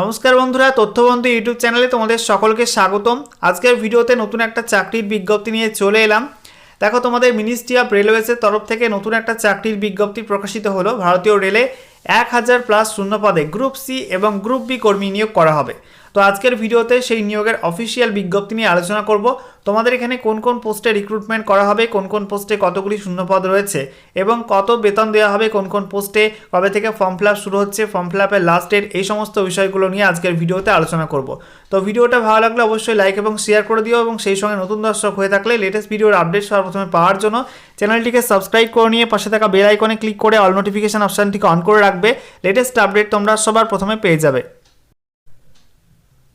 নমস্কার বন্ধুরা, তথ্যবন্ধু ইউটিউব চ্যানেলে তোমাদের সকলকে স্বাগতম। আজকের ভিডিওতে নতুন একটা চাকরির বিজ্ঞপ্তি নিয়ে চলে এলাম। দেখো, তোমাদের মিনিস্ট্রি অফ রেলওয়েজের তরফ থেকে নতুন একটা চাকরির বিজ্ঞপ্তি প্রকাশিত হলো। ভারতীয় রেলে এক হাজার প্লাস শূন্য পদে গ্রুপ সি এবং গ্রুপ বি কর্মী নিয়োগ করা হবে। তো আজকের ভিডিওতে সেই নিয়োগের অফিসিয়াল বিজ্ঞপ্তি নিয়ে আলোচনা করব। তোমাদের এখানে কোন কোন পোস্টে রিক্রুটমেন্ট করা হবে, কোন কোন পোস্টে কতগুলি শূন্যপদ রয়েছে এবং কত বেতন দেওয়া হবে, কোন কোন পোস্টে কবে থেকে ফর্ম ফিল শুরু হচ্ছে ফর্ম ফিল আপের লাস্ট ডেট এই সমস্ত বিষয়গুলো নিয়ে আজকের ভিডিওতে আলোচনা করব। তো ভিডিওটা ভালো লাগলে অবশ্যই লাইক এবং শেয়ার করে দিও এবং সেই সঙ্গে নতুন দর্শক হয়ে থাকলে লেটেস্ট ভিডিওর আপডেট সবার প্রথমে পাওয়ার জন্য চ্যানেলটিকে সাবস্ক্রাইব করে নিয়ে পাশে থাকা বেল আইকনে ক্লিক করে অল নোটিফিকেশন অপশানটিকে অন করে রাখবে। লেটেস্ট আপডেট তোমরা সবার প্রথমে পেয়ে যাবে।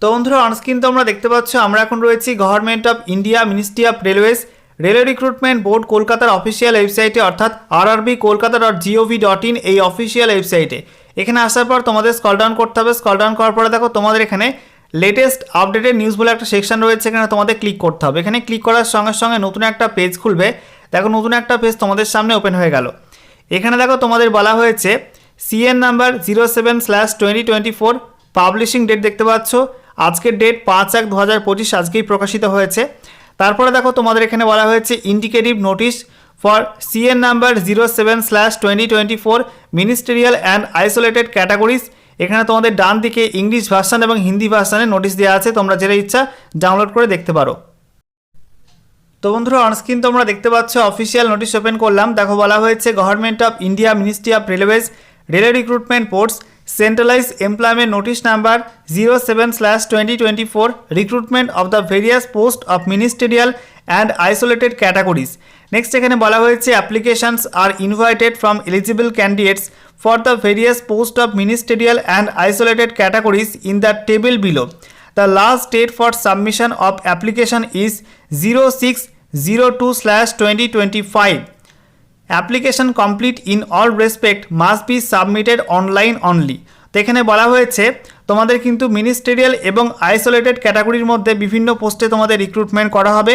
তো বন্ধুরা অনস্ক্রিন তো আমরা দেখতে পাচ্ছ, আমরা এখন রয়েছি government of India ministry of railways railway recruitment board কলকাতার অফিসিয়াল ওয়েবসাইটে অর্থাৎ RRB Kolkata dot GOV dot in এই অফিসিয়াল ওয়েবসাইটে এখানে আসার পর তোমাদের স্কল ডাউন করতে হবে স্কল ডাউন করার পরে দেখো তোমাদের এখানে লেটেস্ট আপডেটেড নিউজ বলে একটা সেকশন রয়েছে, এখানে তোমাদের ক্লিক করতে হবে। এখানে ক্লিক করার সঙ্গে সঙ্গে নতুন একটা পেজ খুলবে। দেখো নতুন একটা পেজ তোমাদের সামনে ওপেন হয়ে গেল। এখানে দেখো তোমাদের বলা হয়েছে CN number zero seven slash twenty twenty four publishing date দেখতে পাচ্ছ। আজকের ডেট পাঁচ এক দু হাজার পঁচিশ আজকেই প্রকাশিত হয়েছে। তারপরে দেখো তোমাদের এখানে বলা হয়েছে indicative notice for CN number zero seven slash twenty twenty four ministerial and isolated categories এখানে তোমাদের ডান দিকে ইংলিশ ভার্সান এবং হিন্দি ভার্সানে নোটিশ দেওয়া আছে, তোমরা যেটা ইচ্ছা ডাউনলোড করে দেখতে পারো। তো বন্ধুরা অনস্ক্রিন তোমরা দেখতে পাচ্ছ অফিসিয়াল নোটিশ ওপেন করলাম। দেখো বলা হয়েছে government of India ministry of railways railway recruitment boards centralise employment notice number zero seven slash twenty twenty four recruitment of the various post of ministerial and isolated categories next এখানে বলা হয়েছে applications are invited from eligible candidates for the various post of ministerial and isolated categories in the table below The last date for submission of application is 0602 slash 2025. Application complete in all respect must be submitted online only. তো এখানে বলা হয়েছে, তোমাদের কিন্তু ministerial এবং isolated ক্যাটাগরির মধ্যে বিভিন্ন পোস্টে তোমাদের রিক্রুটমেন্ট করা হবে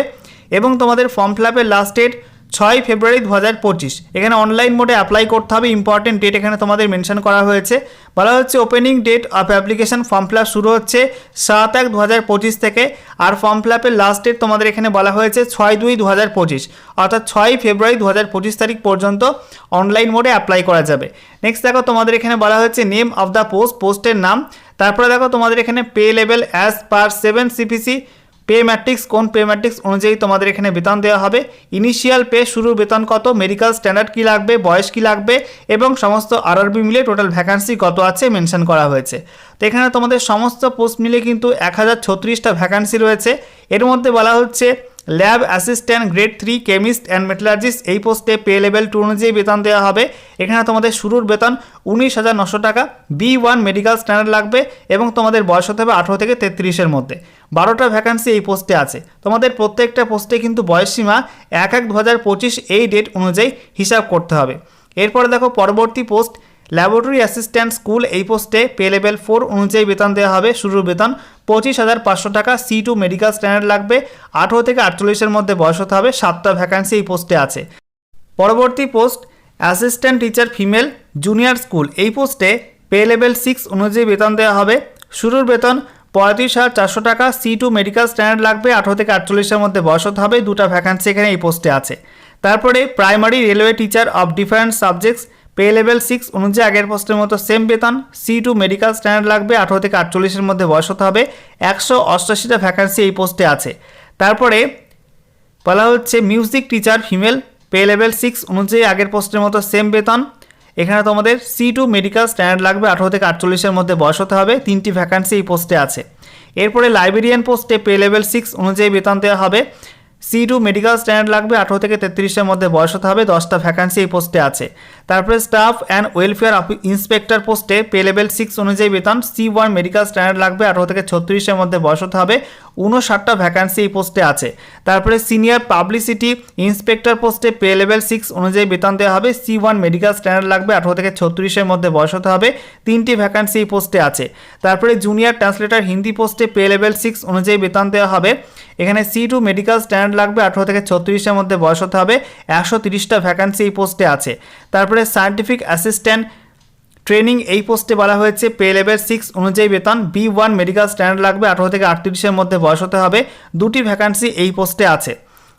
এবং তোমাদের ফর্ম ফিল আপের লাস্ট ডেট ছয় ফেব্রুয়ারি দু হাজার পঁচিশ। এখানে অনলাইন মোডে অ্যাপ্লাই করতে হবে ইম্পর্টেন্ট ডেট এখানে তোমাদের মেনশন করা হয়েছে। বলা হচ্ছে opening date of application form fill শুরু হচ্ছে সাত এক দু হাজার পঁচিশ থেকে, আর ফর্ম ফিল আপের লাস্ট ডেট তোমাদের এখানে বলা হয়েছে ছয় দুই দু হাজার পঁচিশ। অর্থাৎ ছয় ফেব্রুয়ারি দু হাজার পঁচিশ তারিখ পর্যন্ত অনলাইন মোডে অ্যাপ্লাই করা যাবে। নেক্সট দেখো তোমাদের এখানে বলা হয়েছে নেম অফ দ্য পোস্ট পোস্টের নাম। তারপরে দেখো তোমাদের এখানে pay level as per seven CPC pay matrix, কোন পে ম্যাট্রিক্স অনুযায়ী তোমাদের এখানে বেতন দেওয়া হবে? ইনিশিয়াল পে শুরুর বেতন কত? মেডিকেল স্ট্যান্ডার্ড কী লাগবে? বয়স কী লাগবে? এবং সমস্ত আরআরবি মিলে টোটাল ভ্যাকান্সি কত আছে? মেনশন করা হয়েছে। তো এখানে তোমাদের সমস্ত পোস্ট মিলে কিন্তু এক হাজার ছত্রিশটা ভ্যাকান্সি রয়েছে। এর মধ্যে বলা হচ্ছে lab assistant grade three chemist and metallurgist এই পোস্টে পে লেভেল টু অনুযায়ী বেতন দেওয়া হবে। এখানে তোমাদের শুরুর বেতন উনিশ হাজার নশো টাকা বি ওয়ান মেডিকেল স্ট্যান্ডার্ড লাগবে এবং তোমাদের বয়স হতে হবে আঠেরো থেকে তেত্রিশের মধ্যে। বারোটা ভ্যাকান্সি এই পোস্টে আছে। তোমাদের প্রত্যেকটা পোস্টে কিন্তু বয়সসীমা এক এক দু হাজার পঁচিশ এই ডেট অনুযায়ী হিসাব করতে হবে। এরপরে দেখো পরবর্তী পোস্ট ল্যাবরেটরি অ্যাসিস্ট্যান্ট স্কুল এই পোস্টে পে লেভেল ফোর অনুযায়ী বেতন দেওয়া হবে। শুরুর বেতন পঁচিশ হাজার পাঁচশো টাকা সি টু মেডিকেল স্ট্যান্ডার্ড লাগবে। আঠেরো থেকে আটচল্লিশের মধ্যে বয়স হতে হবে। সাতটা ভ্যাকান্সি এই পোস্টে আছে। পরবর্তী post assistant teacher female junior school এই পোস্টে পে লেভেল সিক্স অনুযায়ী বেতন দেওয়া হবে। শুরুর বেতন পঁয়ত্রিশ হাজার চারশো টাকা। সি টু মেডিকেল স্ট্যান্ডার্ড লাগবে। আঠেরো থেকে আটচল্লিশের মধ্যে বয়স হতে হবে। দুটা ভ্যাকান্সি এখানে এই পোস্টে আছে। তারপরে primary railway teacher of different subjects pay level six অনুযায়ী আগের পোস্টের মতো সেম বেতন সি টু মেডিকেল স্ট্যান্ডার্ড লাগবে, আঠেরো থেকে আটচল্লিশের মধ্যে বয়স হতে হবে, একশো অষ্টাশিটা ভ্যাকান্সি এই পোস্টে আছে। তারপরে বলা হচ্ছে music teacher female pay level six অনুযায়ী আগের পোস্টের মতো সেম বেতন, এখানে তোমাদের সি টু মেডিকেল স্ট্যান্ডার্ড লাগবে, আঠেরো থেকে আটচল্লিশের মধ্যে বয়স হতে হবে, তিনটি ভ্যাকান্সি এই পোস্টে আছে। এরপরে লাইব্রেরিয়ান পোস্টে পে লেভেল সিক্স অনুযায়ী বেতন দেওয়া হবে সি টু মেডিকেল স্ট্যান্ডার্ড লাগবে, আঠেরো থেকে তেত্রিশের মধ্যে বয়স হতে হবে, দশটা ভ্যাকান্সি এই পোস্টে আছে। তারপরে স্টাফ অ্যান্ড ওয়েলফেয়ার ইন্সপেক্টর পোস্টে পে লেভেল সিক্স অনুযায়ী বেতন সি ওয়ান মেডিকেল স্ট্যান্ডার্ড লাগবে, আঠেরো থেকে ছত্রিশের মধ্যে বয়স হতে হবে উনষাটটা ভ্যাকান্সি এই পোস্টে আছে। তারপরে সিনিয়র পাবলিসিটি ইন্সপেক্টর পোস্টে পে লেভেল সিক্স অনুযায়ী বেতন দেওয়া হবে সি ওয়ান মেডিকেল স্ট্যান্ডার্ড লাগবে, আঠেরো থেকে ছত্রিশের মধ্যে বয়স হতে হবে, তিনটি ভ্যাকান্সি এই পোস্টে আছে। তারপরে জুনিয়র ট্রান্সলেটার হিন্দি পোস্টে পে লেভেল সিক্স অনুযায়ী বেতন দেওয়া হবে, এখানে সি টু মেডিকেল স্ট্যান্ডার্ড লাগবে। আঠেরো থেকে ছত্রিশের মধ্যে বয়স হতে হবে। একশো তিরিশটা ভ্যাকান্সি এই পোস্টে আছে। তারপরে সায়েন্টিফিক অ্যাসিস্ট্যান্ট ট্রেনিং এই পোস্টে বলা হয়েছে। পে লেভেল সিক্স অনুযায়ী বেতন বি ওয়ান মেডিকেল স্ট্যান্ডার্ড লাগবে। আঠারো থেকে আটত্রিশের মধ্যে বয়স হতে হবে। দুটি ভ্যাকান্সি এই পোস্টে আছে।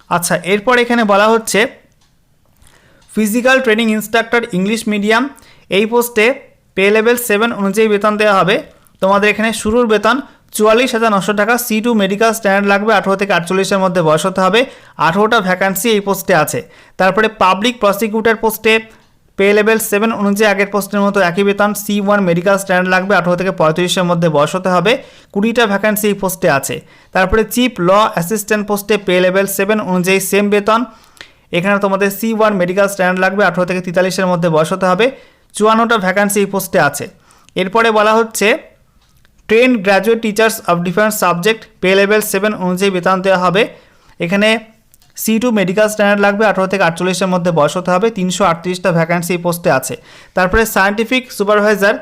আচ্ছা এরপর এখানে বলা হচ্ছে physical training instructor English medium এই পোস্টে পে লেভেল সেভেন অনুযায়ী বেতন দেওয়া হবে। তোমাদের এখানে শুরুর বেতন চুয়াল্লিশ হাজার নশো টাকা সি টু মেডিকেল স্ট্যান্ডার্ড লাগবে। আঠেরো থেকে আটচল্লিশের মধ্যে বয়স হতে হবে। আঠেরোটা ভ্যাকান্সি এই পোস্টে আছে। তারপরে পাবলিক প্রসিকিউটর পোস্টে পে লেভেল সেভেন অনুযায়ী আগের পোস্টের মতো একই বেতন সি ওয়ান মেডিকেল স্ট্যান্ডার্ড লাগবে। আঠেরো থেকে পঁয়ত্রিশের মধ্যে বয়স হতে হবে। কুড়িটা ভ্যাকান্সি এই পোস্টে আছে। তারপরে চিফ ল অ্যাসিস্ট্যান্ট পোস্টে পে লেভেল সেভেন অনুযায়ী সেম বেতন। এখানে তোমাদের সি ওয়ান মেডিকেল স্ট্যান্ডার্ড লাগবে। আঠেরো থেকে তেতাল্লিশের মধ্যে বয়স হতে হবে। চুয়ান্নটা ভ্যাকান্সি এই পোস্টে আছে। এরপরে বলা হচ্ছে trained graduate teachers of different subject pay level seven অনুযায়ী বেতন দেওয়া হবে। এখানে সি টু মেডিকেল স্ট্যান্ডার্ড লাগবে, আঠারো থেকে আটচল্লিশের মধ্যে বয়স হতে হবে, তিনশো আটত্রিশটা ভ্যাকান্সি এই পোস্টে আছে। তারপরে সায়েন্টিফিক সুপারভাইজার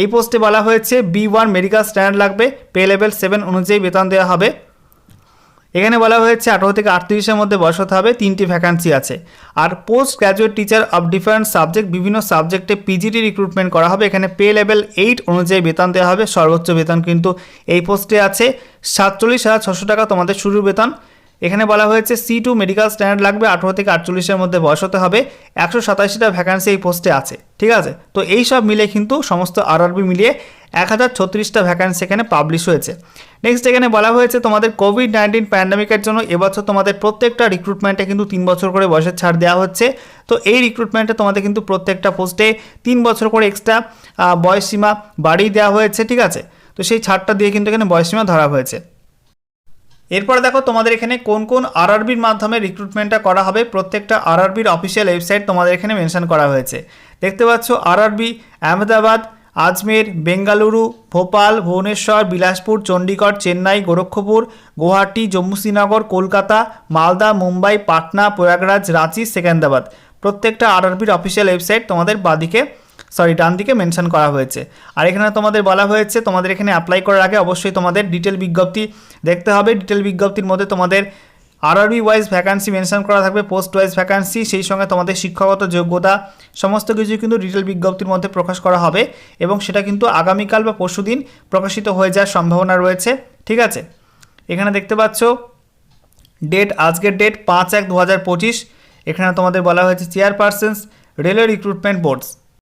এই পোস্টে বলা হয়েছে বি ওয়ান মেডিকেল স্ট্যান্ডার্ড লাগবে পে লেভেল সেভেন অনুযায়ী বেতন দেওয়া হবে। এখানে বলা হয়েছে আঠারো থেকে আটত্রিশের মধ্যে বয়স হতে হবে, তিনটি ভ্যাকান্সি আছে। আর post graduate teacher of different subject বিভিন্ন সাবজেক্টে পিজিটি রিক্রুটমেন্ট করা হবে। এখানে পে লেভেল এইট অনুযায়ী বেতন দেওয়া হবে, সর্বোচ্চ বেতন কিন্তু এই পোস্টে আছে। সাতচল্লিশ হাজার ছশো টাকা তোমাদের শুরুর বেতন। এখানে বলা হয়েছে সি টু মেডিকেল স্ট্যান্ডার্ড লাগবে, আঠেরো থেকে আটচল্লিশের মধ্যে বয়স হতে হবে। একশো সাতাশিটা ভ্যাকান্সি এই পোস্টে আছে, ঠিক আছে? তো এই সব মিলে কিন্তু সমস্ত আরআরবি মিলিয়ে এক হাজার ছত্রিশটা ভ্যাকান্সি এখানে পাবলিশ হয়েছে। নেক্সট এখানে বলা হয়েছে, তোমাদের কোভিড নাইন্টিন প্যান্ডামিকের জন্য এবছর তোমাদের প্রত্যেকটা রিক্রুটমেন্টে কিন্তু তিন বছর করে বয়সের ছাড় দেওয়া হচ্ছে। তো এই রিক্রুটমেন্টে তোমাদের কিন্তু প্রত্যেকটা পোস্টে তিন বছর করে এক্সট্রা বয়সসীমা বাড়িয়ে দেওয়া হয়েছে, ঠিক আছে? তো সেই ছাড়টা দিয়ে কিন্তু এখানে বয়সসীমা ধরা হয়েছে। এরপর দেখো তোমাদের এখানে কোন কোন আরআরবির মাধ্যমে রিক্রুটমেন্টটা করা হবে। প্রত্যেকটা আরআরবির অফিসিয়াল ওয়েবসাইট তোমাদের এখানে মেনশন করা হয়েছে। দেখতে পাচ্ছ আরআরবি আহমেদাবাদ, আজমের, বেঙ্গালুরু, ভোপাল, ভুবনেশ্বর, বিলাসপুর, চণ্ডীগড়, চেন্নাই, গোরক্ষপুর, গুয়াহাটি, জম্মু শ্রীনগর, কলকাতা, মালদা, মুম্বাই, পাটনা, প্রয়াগরাজ, রাঁচি সেকেন্দ্রাবাদ প্রত্যেকটা আরআরবির অফিসিয়াল ওয়েবসাইট তোমাদের বাদিকে সরি ডান দিকে মেনশন করা হয়েছে। আর এখানে তোমাদের বলা হয়েছে, তোমাদের এখানে অ্যাপ্লাই করার আগে অবশ্যই তোমাদের ডিটেল বিজ্ঞপ্তি দেখতে হবে। ডিটেল বিজ্ঞপ্তির মধ্যে তোমাদের আরআরবি ওয়াইজ ভ্যাকান্সি মেনশন করা থাকবে পোস্ট ওয়াইজ ভ্যাকান্সি সেই সঙ্গে তোমাদের শিক্ষাগত যোগ্যতা, সমস্ত কিছু কিন্তু ডিটেল বিজ্ঞপ্তির মধ্যে প্রকাশ করা হবে এবং সেটা কিন্তু আগামীকাল বা পরশুদিন প্রকাশিত হয়ে যাওয়ার সম্ভাবনা রয়েছে। ঠিক আছে? এখানে দেখতে পাচ্ছ ডেট আজকের ডেট পাঁচ এক দু এখানে তোমাদের বলা হয়েছে চেয়ারপারসনস রেলওয়ে রিক্রুটমেন্ট বোর্ডস